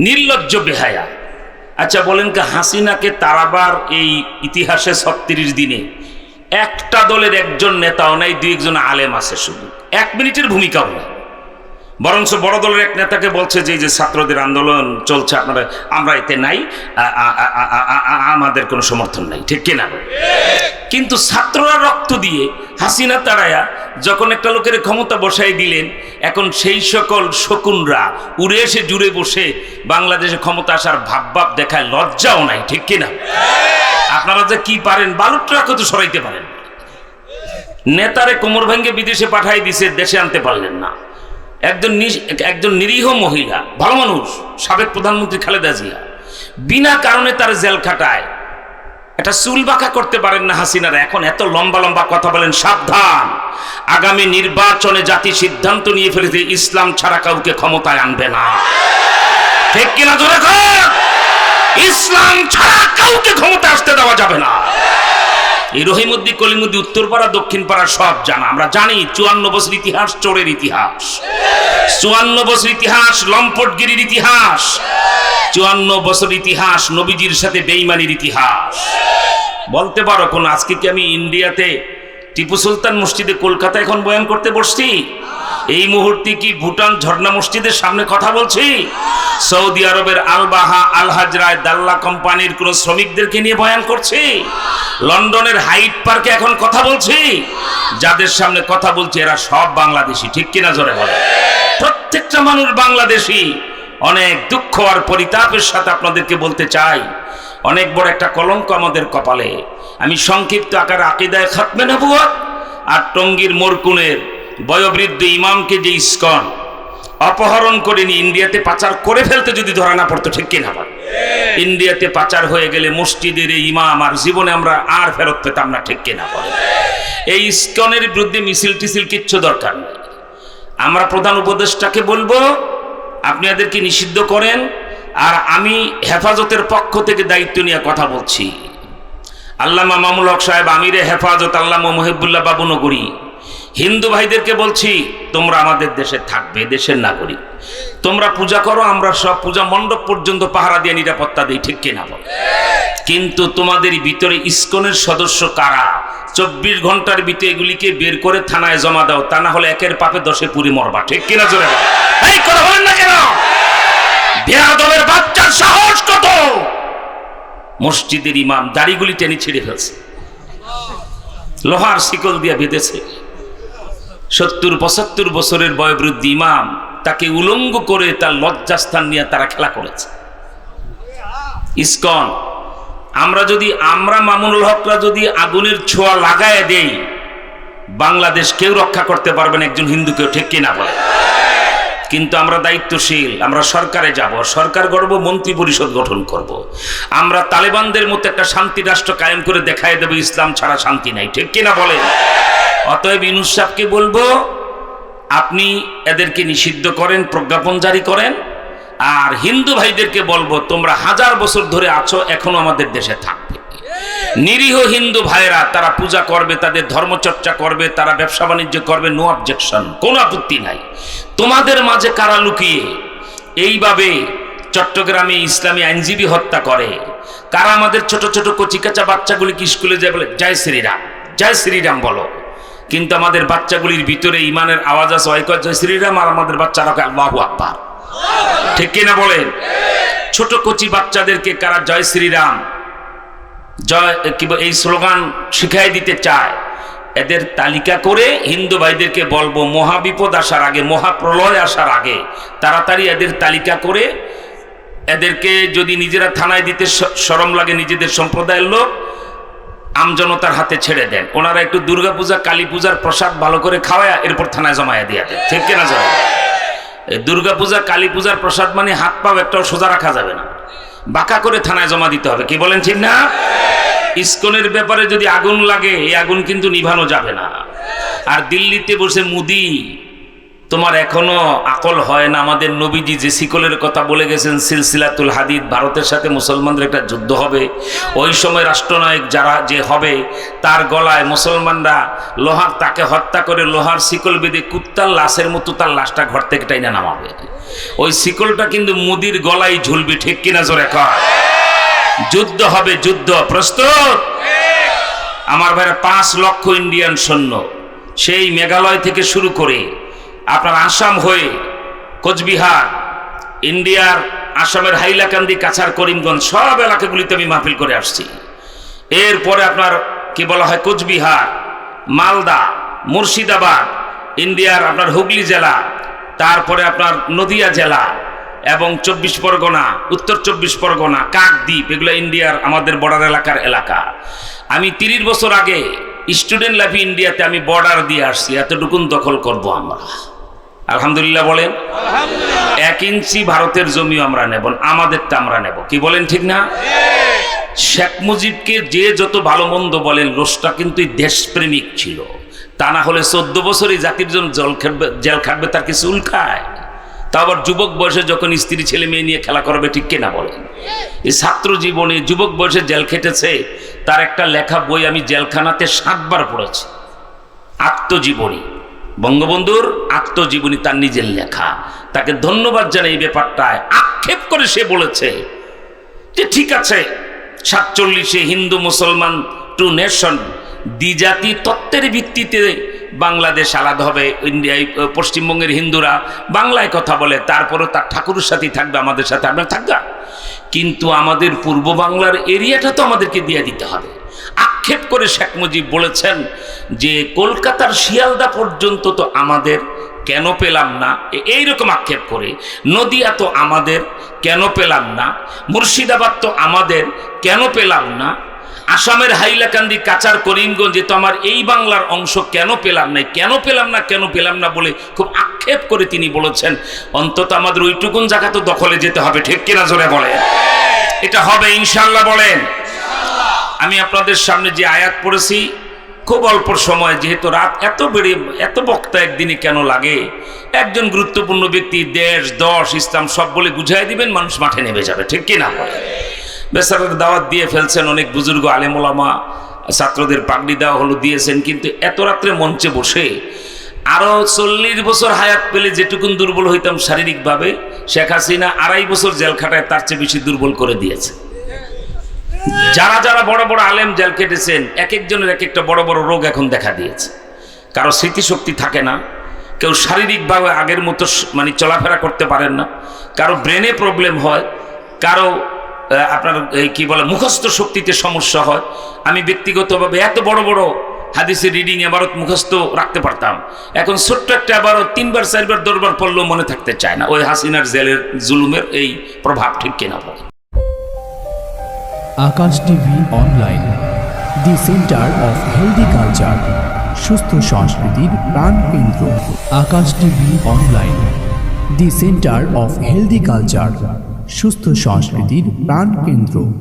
নির্লজ্জ বেহায়া। আচ্ছা বলেন কি হাসিনাকে তারাবার এই ইতিহাসে ছত্রিশ দিনে একটা দলের একজন নেতাও নাই, দুই একজন আলেম আছে শুধু। এক মিনিটের ভূমিকাও নেই। বরঞ্চ বড় দলের এক নেতাকে বলছে যে যে ছাত্রদের আন্দোলন চলছে, আপনারা, আমরা এতে নাই আমাদের কোনো সমর্থন নাই। ঠিক কিনা? কিন্তু ছাত্ররা রক্ত দিয়ে হাসিনা তারায়া যখন একটা লোকের ক্ষমতা বসাই দিলেন, এখন সেই সকল শকুনরা উড়ে এসে জুড়ে বসে বাংলাদেশে ক্ষমতা আসার ভাব ভাব দেখায়, লজ্জাও নাই, ঠিক কিনা? আপনারা যে কি পারেন, বালুর ট্রাকও তো সরাইতে পারেন। নেতারে কোমর ভেঙ্গে বিদেশে পাঠাই দিছে, দেশে আনতে পারলেন না। একজন একজন নিরীহ মহিলা, ভালো মানুষ, সাবেক প্রধানমন্ত্রী খালেদা জিয়া। বিনা কারণে তার জেল খাটায়। একটা চুল বাঁকা করতে পারেন না হাসিনারা, এখন এত লম্বা লম্বা কথা বলেন, সাবধান। আগামী নির্বাচনে জাতি সিদ্ধান্ত নিয়ে ফেলেছে, ইসলাম ছাড়া কাউকে ক্ষমতায় আনবে না। ঠিক কিনা জোরে ইসলাম ছাড়া কাউকে ক্ষমতা আসতে দেওয়া যাবে না। এই রহিমুদ্দি, কলিমুদ্দি, উত্তরপাড়া দক্ষিণ পাড়া সব জানা। আমরা জানি চুয়ান্ন বছর ইতিহাস, চোরের ইতিহাস। চুয়ান্ন বছর ইতিহাস, লম্পটগিরির ইতিহাস। চুয়ান্ন বছর ইতিহাস, নবীজির সাথে বেইমানির ইতিহাস। বলতে পারো, কোন আজকে কি আমি ইন্ডিয়াতে টিপু সুলতান মসজিদে কলকাতা এখন বয়ান করতে বসছি? এই মুহূর্তে কি ভুটান ঝর্ণা মসজিদের সামনে কথা বলছি? সৌদি আরবের আলবাহা, আলহাজরায়, দাল্লা কোম্পানির কোন শ্রমিকদেরকে নিয়ে বয়ান করছি? লন্ডনের হাইট পার্কে এখন কথা বলছি? যাদের সামনে কথা বলছি, এরা সব বাংলাদেশি। ঠিক কিনা জোরে বলে? প্রত্যেকটা মানুষ বাংলাদেশি। অনেক দুঃখ আর পরিতাপের সাথে আপনাদেরকে বলতে চাই। অনেক বড় একটা কলঙ্ক আমাদের কপালে। আমি সংক্ষিপ্ত আকারে আকিদায় খাতমে নবুয়ত আর টঙ্গীর মোরকুনের বয়োবৃদ্ধ ইমামকে যে ইস্কন অপহরণ করে নিয়ে ইন্ডিয়াতে পাচার করে ফেলতে যদি ধরা না পড়তো, ঠিক কিনা বল? ইন্ডিয়াতে পাচার হয়ে গেলে মসজিদের এই ইমাম আর জীবনে আমরা আর ফেরত পেতাম না ঠিক কিনা বলে এই ইস্কনের বিরুদ্ধে মিছিল টিছিল কিচ্ছু দরকার নেই। আমরা প্রধান উপদেষ্টাকে বলব আপনি এদেরকে নিষিদ্ধ করেন আর আমি হেফাজতের পক্ষ থেকে দায়িত্ব নিয়ে কথা বলছি। আল্লামা মামুল হক সাহেব আমিরে হেফাজত আল্লামা মহিবুল্লাহ বাবু নগরী। হিন্দু ভাইদেরকে বলছি, তোমরা আমাদের দেশে থাকবে, দেশের নাগরিক। তোমরা পূজা করো, আমরা সব পূজা মণ্ডপ পর্যন্ত পাহারা দিয়ে নিরাপত্তা দিই, ঠিক কিনা বল? কিন্তু তোমাদের ভিতরে ইস্কনের সদস্য কারা? চব্বিশ ঘণ্টার ভিতরে এগুলিকে বের করে থানায় জমা দাও, তা না হলে একের পাপে দশে পুরি মরবা, ঠিক কিনা বলেন না কেন? বেয়াদবের বাচ্চার সাহস কত? মসজিদের ইমাম দাড়িগুলি টেনে ছিঁড়ে ফেলছে। লোহার শিকল দিয়ে বেঁধেছে। সত্তর পঁচাত্তর বছরের বয়োবৃদ্ধ ইমাম তাকে উলঙ্গ করে তার লজ্জাস্থান নিয়ে তারা খেলা করেছে। ইসকন, আমরা যদি আমরা মামুনুল হকরা যদি আগুনের ছোঁয়া লাগায় দেই, বাংলাদেশ কেউ রক্ষা করতে পারবেন একজন হিন্দুকেও ঠিক কিনা বলে? কিন্তু আমরা দায়িত্বশীল, আমরা সরকারে যাব, সরকার গড়ব মন্ত্রী পরিষদ গঠন করব। আমরা তালেবানদের মতো একটা শান্তি রাষ্ট্র কায়েম করে দেখায় দেবো, ইসলাম ছাড়া শান্তি নাই, ঠিক কিনা বলেন অতএব ইনুস সাহকে বলব, আপনি এদেরকে নিষিদ্ধ করেন, প্রজ্ঞাপন জারি করেন, আর হিন্দু ভাইদেরকে বলব, তোমরা হাজার বছর ধরে আছো, এখনও আমাদের দেশে থাকবে। নিরীহ হিন্দু ভাইরা তারা পূজা করবে, তাদের ধর্মচর্চা করবে, তারা ব্যবসা বাণিজ্য করবে নো অবজেকশন কোনো আপত্তি নাই। তোমাদের মাঝে কারা লুকিয়ে? এইভাবে চট্টগ্রামে ইসলামী আইনজীবী হত্যা করে। কারা আমাদের ছোট ছোট কচিকাচা বাচ্চাগুলিকে স্কুলে যায় বলে, জয় শ্রীরাম জয় শ্রীরাম বলো। কিন্তু আমাদের বাচ্চাগুলির ভিতরে ইমানের আওয়াজ আছে কয় জয় শ্রীরাম আর আমাদের বাচ্চারা আল্লাহু আকবার। ঠিক কিনা বলেন? ছোট কচি বাচ্চাদেরকে কারা জয় শ্রীরাম? জয় এই স্লোগান শিখাই দিতে চায়। এদের তালিকা করে হিন্দু ভাইদেরকে বলব, মহাবিপদ আসার আগে, মহাপ্রলয় আসার আগে, তাড়াতাড়ি এদের তালিকা করে, এদেরকে যদি নিজেরা থানায় দিতে স- শরম লাগে, নিজেদের সম্প্রদায়ের লোক আমজনতার হাতে ছেড়ে দেন। ওনারা একটু দুর্গাপূজা কালী পূজার প্রসাদ ভালো করে খাওয়ায় এরপর থানায় জমায়া দিয়ে দেন। ঠিক কিনা যাবে দুর্গাপূজা কালী পূজার প্রসাদ মানে হাত পাও একটাও সোজা রাখা যাবে না। বাঁকা করে থানায় জমা দিতে হবে। কি বলেন ঠিক না? ইস্কনের ব্যাপারে যদি আগুন লাগে, এই আগুন কিন্তু নিভানো যাবে না। আর দিল্লিতে বসে মুদি তোমার এখনও আকল হয় না? আমাদের নবীজি যে শিকলের কথা বলে গেছেন, সিলসিলাতুল হাদিদ, ভারতের সাথে মুসলমানদের একটা যুদ্ধ হবে। ওই সময় রাষ্ট্রনায়ক যারা যে হবে, তার গলায় মুসলমানরা লোহার, তাকে হত্যা করে লোহার শিকল বেঁধে কুত্তার লাশের মতো তার লাশটা ঘর থেকে টাইনা নামাবে। ওই শিকলটা কিন্তু মুদির গলায় ঝুলবে, ঠিক কিনা জোরে কর যুদ্ধ হবে, যুদ্ধ, প্রস্তুত? আমার ভাইরা, পাঁচ লক্ষ ইন্ডিয়ান সৈন্য সেই মেঘালয় থেকে শুরু করে আপনার আসাম হয়ে কোচবিহার, ইন্ডিয়ার, আসামের হাইলাকান্দি কাছার করিমগঞ্জ সব এলাকাগুলিতে আমি মাহফিল করে আসছি। এরপরে আপনার কি বলা হয় কোচবিহার, মালদা, মুর্শিদাবাদ, ইন্ডিয়ার আপনার হুগলি জেলা, তারপরে আপনার নদিয়া জেলা এবং চব্বিশ পরগনা, উত্তর চব্বিশ পরগনা, কাকদ্বীপ, এগুলো ইন্ডিয়ার আমাদের বর্ডার এলাকার এলাকা। আমি তিরিশ বছর আগে স্টুডেন্ট লাইফ ইন্ডিয়াতে আমি বর্ডার দিয়ে আসছি, এতটুকুন দখল করব আমরা। আলহামদুলিল্লাহ বলেন এক ইঞ্চি ভারতের জমিও আমরা নেব, আমাদেরটা আমরা নেব। কি বলেন ঠিক না? শেখ মুজিবকে যে যত ভালো মন্দ বলেন, রোষটা কিন্তু দেশপ্রেমিক ছিল। তা না হলে চোদ্দ বছরই জাতির জন্য জল খাটবে, জেল খাটবে, তার কিছু উল্কায়। তা আবার যুবক বয়সে যখন স্ত্রী ছেলে মেয়ে নিয়ে খেলা করবে, ঠিক কিনা বলেন? এই ছাত্র জীবনে যুবক বয়সে জেল খেটেছে, তার একটা লেখা বই আমি জেলখানাতে সাতবার পড়েছি। আত্মজীবনী। বঙ্গবন্ধুর আত্মজীবনী তার নিজের লেখা। তাকে ধন্যবাদ জানাই এই ব্যাপারটায়। আক্ষেপ করে সে বলেছে যে, ঠিক আছে, সাতচল্লিশে হিন্দু মুসলমান টু নেশন, দ্বিজাতি তত্ত্বের ভিত্তিতে বাংলাদেশ আলাদা হবে, ইন্ডিয়ায় পশ্চিমবঙ্গের হিন্দুরা বাংলায় কথা বলে, তারপরেও তার ঠাকুরের সাথেই থাকবে, আমাদের সাথে আমরা থাকবা কিন্তু আমাদের পূর্ব বাংলার এরিয়াটা তো আমাদেরকে দিয়ে দিতে হবে। আক্ষেপ করে শেখ মুজিব বলেছেন যে কলকাতার শিয়ালদা পর্যন্ত তো আমাদের কেন পেলাম না? এ- এইরকম আক্ষেপ করে। নদিয়া তো আমাদের কেন পেলাম না? মুর্শিদাবাদ তো আমাদের কেন পেলাম না? আসামের হাইলাকান্দি কাচার করিমগঞ্জে তো আমার এই বাংলার অংশ কেন পেলাম না? কেন পেলাম না, কেন পেলাম না বলে খুব আক্ষেপ করে তিনি বলেছেন। অন্তত আমাদের ওইটুকুন জায়গা তো দখলে যেতে হবে, ঠিক কিনা জোরে বলে এটা হবে ইনশাল্লাহ বলেন। আমি আপনাদের সামনে যে আয়াত পড়েছি খুব অল্প সময়, যেহেতু রাত এত বেড়ে, এত বক্তা একদিনে কেন লাগে? একজন গুরুত্বপূর্ণ ব্যক্তি, দেশ, দশ, ইসলাম, সব বলে বুঝাই দিবেন, মানুষ মাঠে নেমে যাবে, ঠিক কি না? বলে বেসারের দাওয়াত দিয়ে ফেলছেন অনেক বুজুর্গ আলেমোলামা, ছাত্রদের পাগড়ি দেওয়া হলো, দিয়েছেন, কিন্তু এত রাত্রে মঞ্চে বসে আরও চল্লিশ বছর হায়াত পেলে যেটুকুন দুর্বল হইতাম শারীরিকভাবে, শেখ হাসিনা আড়াই বছর জেল খাটায় তার চেয়ে বেশি দুর্বল করে দিয়েছে। যারা যারা বড় বড় আলেম জেল কেটেছেন এক একজনের এক একটা বড় বড় রোগ এখন দেখা দিয়েছে। কারও স্মৃতিশক্তি থাকে না, কেউ শারীরিকভাবে আগের মতো মানে চলাফেরা করতে পারেন না, কারও ব্রেনে প্রবলেম হয়, কারও আপনার এই কি বলে, মুখস্থ শক্তিতে সমস্যা হয়। আমি ব্যক্তিগতভাবে এত বড় বড় হাদিসের রিডিং এবারত মুখস্থ রাখতে পারতাম। এখন ছোট্ট একটা আবারও তিনবার, চারবার দরবার পড়লেও মনে থাকতে চায় না। ওই হাসিনার জেলের জুলুমের এই প্রভাব ঠিক কেনা বলে Akash TV online. The centre of healthy culture, সুস্থ সংস্কৃতির প্রাণ কেন্দ্র। Akash TV online. The centre of healthy culture, সুস্থ সংস্কৃতির প্রাণ কেন্দ্র।